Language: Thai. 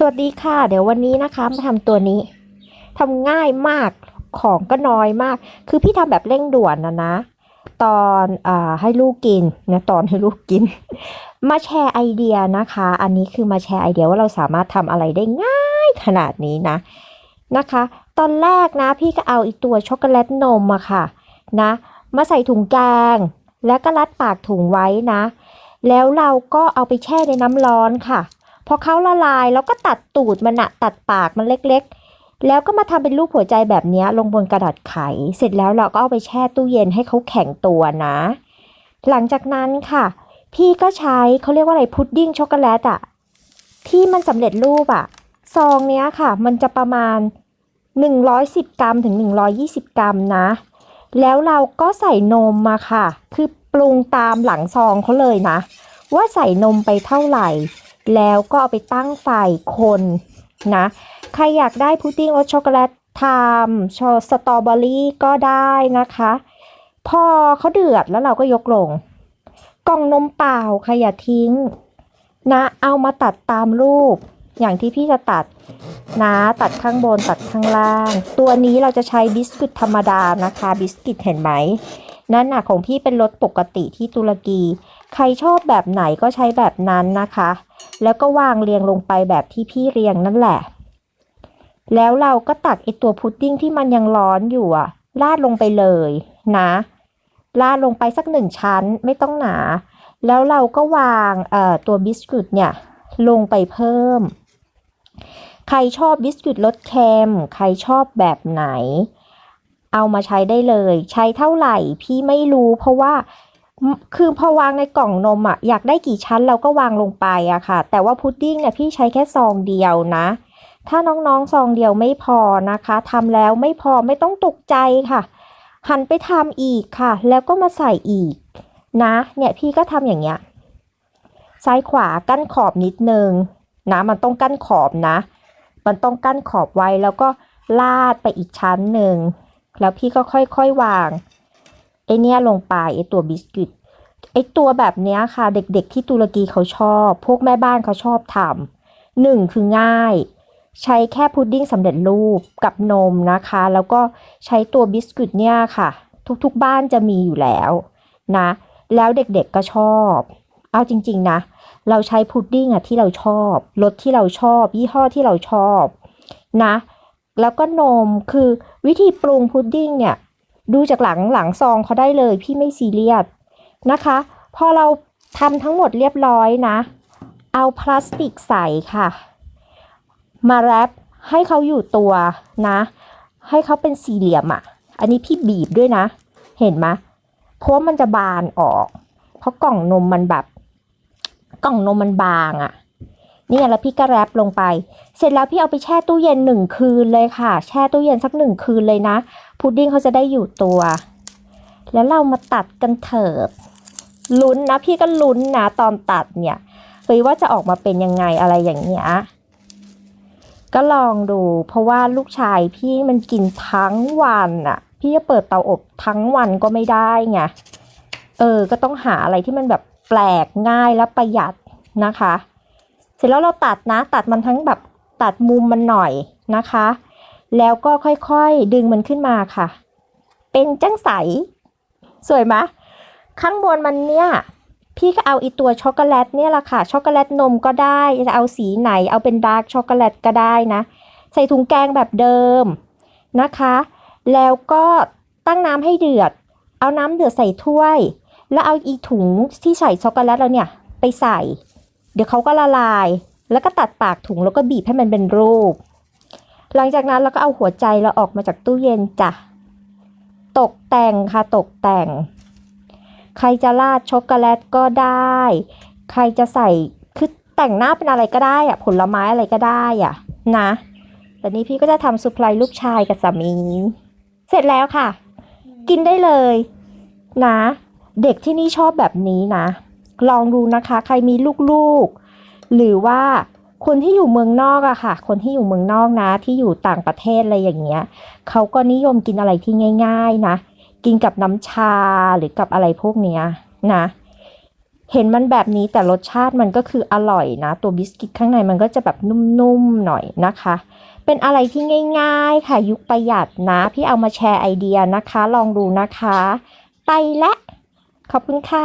สวัสดีค่ะ เดี๋ยววันนี้นะคะมาทำตัวนี้ทำง่ายมากของก็น้อยมาก คือพี่ทำแบบเร่งด่วนนะนะ ตอนอ่าให้ลูกกินนะตอนให้ลูกกิน มาแชร์ไอเดียนะคะ อันนี้คือมาแชร์ไอเดียว่าเราสามารถทำอะไรได้ง่ายขนาดนี้นะนะคะ ตอนแรกนะพี่ก็เอาอีตัวช็อกโกแลตนมอะค่ะนะมาใส่ถุงแกง แล้วก็รัดปากถุงไว้นะ แล้วเราก็เอาไปแช่ในน้ำร้อนค่ะ พอเขาละลายเราก็ตัดตูดมันอะตัดปากมันเล็กๆ แล้วก็มาทำเป็นรูปหัวใจแบบนี้ลงบนกระดาษไข เสร็จแล้วเราก็เอาไปแช่ตู้เย็นให้เขาแข็งตัวนะ หลังจากนั้นค่ะ พี่ก็ใช้เขาเรียกว่าอะไรพุดดิ้งช็อกโกแลตอะที่มันสำเร็จรูปอะซองเนี้ยค่ะ มันจะประมาณ 110 กรัมถึง 120 กรัมนะ แล้วเราก็ใส่นมมาค่ะ คือปรุงตามหลังซองเขาเลยนะ ว่าใส่นมไปเท่าไหร่ แล้วก็เอาไปตั้งไฟคนนะ ใครอยากได้พุดดิ้งรสช็อกโกแลตไทม์ชอสตรอเบอรี่ก็ได้นะคะ พอเขาเดือดแล้วเราก็ยกลง กล่องนมเปล่าใครอย่าทิ้ง นะเอามาตัดตามรูป อย่างที่พี่จะตัดนะตัดข้างบนตัดข้างล่าง ตัวนี้เราจะใช้บิสกิตธรรมดานะคะบิสกิตเห็นไหมนั่นน่ะของพี่เป็นรสปกติที่ตุรกี ใครชอบแบบไหนก็ใช้แบบนั้นนะคะ แล้วก็วางเรียงลงไปแบบที่พี่เรียงนั่นแหละ แล้วเราก็ตักไอตัวพุดดิ้งที่มันยังร้อนอยู่อะราดลงไปเลยนะราดลงไปสักหนึ่งชั้นไม่ต้องหนา แล้วเราก็วางเอ่อตัวบิสกิตเนี่ยลงไปเพิ่ม ใครชอบบิสกิตรสเค็มใครชอบแบบไหน เอามาใช้ได้เลย ใช้เท่าไหร่พี่ไม่รู้เพราะว่า คือพอวางในกล่องนมอะอยากได้กี่ชั้นเราก็วางลงไปอะค่ะ แต่ว่าพุดดิ้งเนี่ยพี่ใช้แค่ซองเดียวนะ ถ้าน้องๆซองเดียวไม่พอนะคะทำแล้วไม่พอไม่ต้องตกใจค่ะ หันไปทำอีกค่ะ แล้วก็มาใส่อีก นะ เนี่ยพี่ก็ทำอย่างเงี้ยซ้ายขวากั้นขอบนิดนึงนะมันต้องกั้นขอบนะ มันต้องกั้นขอบไว้แล้วก็ลาดไปอีกชั้นหนึ่ง แล้วพี่ก็ค่อยๆวางไอเนี้ยลงไปไอตัวบิสกิต ไอตัวแบบเนี้ยค่ะ เด็กๆที่ตุรกีเขาชอบ พวกแม่บ้านเขาชอบทำหนึ่งคือง่าย ใช้แค่พุดดิ้งสำเร็จรูปกับนมนะคะ แล้วก็ใช้ตัวบิสกิตเนี่ยค่ะ ทุกๆบ้านจะมีอยู่แล้วนะ แล้วเด็กๆก็ชอบ เอาจริงๆนะ เราใช้พุดดิ้งอะที่เราชอบรสที่เราชอบ ยี่ห้อที่เราชอบนะ แล้วก็นมคือวิธีปรุงพุดดิ้งเนี่ยดูจากหลังหลังซองเขาได้เลย พี่ไม่ซีเรียส นะคะ พอเราทำทั้งหมดเรียบร้อยนะ เอาพลาสติกใส่ค่ะ มาแรปให้เขาอยู่ตัวนะ ให้เขาเป็นสี่เหลี่ยมอะ่ะ อันนี้พี่บีบด้วยนะ เห็นไหมเพราะมันจะบานออก เพราะกล่องนมมันแบบ กล่องนมมันบางอะ่ะนี่แล้วพี่ก็แรปลงไป เสร็จแล้วพี่เอาไปแช่ตู้เย็นหนึ่งคืนเลยค่ะ แช่ตู้เย็นสักหนึ่งคืนเลยนะ พุดดิ้งเขาจะได้อยู่ตัว แล้วเรามาตัดกันเถิด ลุ้นนะพี่ก็ลุ้นนะตอนตัดเนี่ยเฮ้ยว่าจะออกมาเป็นยังไงอะไรอย่างเงี้ยก็ลองดู เพราะว่าลูกชายพี่มันกินทั้งวันอะ่ะพี่จะเปิดเตาอบทั้งวันก็ไม่ได้ไงเออ ก็ต้องหาอะไรที่มันแบบแปลกง่ายและประหยัดนะคะ เสร็จแล้วเราตัดนะ ตัดมันทั้งแบบตัดมุมมันหน่อยนะคะ แล้วก็ค่อยๆดึงมันขึ้นมาค่ะ เป็นจังใส สวยไหม ข้างบนมันเนี่ยพี่ก็เอาอีตัวช็อกโกแลตเนี่ยแหละค่ะช็อกโกแลตนมก็ได้จะเอาสีไหนเอาเป็นดาร์กช็อกโกแลตก็ได้นะ ใส่ถุงแกงแบบเดิมนะคะ แล้วก็ตั้งน้ำให้เดือด เอาน้ำเดือดใส่ถ้วย แล้วเอาอีถุงที่ใส่ช็อกโกแลตแล้วเนี่ยไปใส่ เดี๋ยวเขาก็ละลาย แล้วก็ตัดปากถุงแล้วก็บีบให้มันเป็นรูป หลังจากนั้นเราก็เอาหัวใจเราออกมาจากตู้เย็นจ้ะตกแต่งค่ะตกแต่ง ใครจะราดช็อกโกแลตก็ได้ ใครจะใส่คือแต่งหน้าเป็นอะไรก็ได้อะผลไม้อะไรก็ได้อะนะแต่นี้พี่ก็จะทำซุปไพรลูกชายกับสามี เสร็จแล้วค่ะ กินได้เลย นะ เด็กที่นี่ชอบแบบนี้นะ ลองดูนะคะ ใครมีลูกๆ หรือว่าคนที่อยู่เมืองนอกอะค่ะ คนที่อยู่เมืองนอกนะ ที่อยู่ต่างประเทศอะไรอย่างเงี้ยเขาก็นิยมกินอะไรที่ง่าย ๆ นะ กินกับน้ำชาหรือกับอะไรพวกเนี้ยนะ เห็นมันแบบนี้แต่รสชาติมันก็คืออร่อยนะ ตัวบิสกิตข้างในมันก็จะแบบนุ่มๆหน่อยนะคะ เป็นอะไรที่ง่าย ๆ ค่ะ ยุคประหยัดนะ พี่เอามาแชร์ไอเดียนะคะ ลองดูนะคะ ไปและ ขอบคุณค่ะ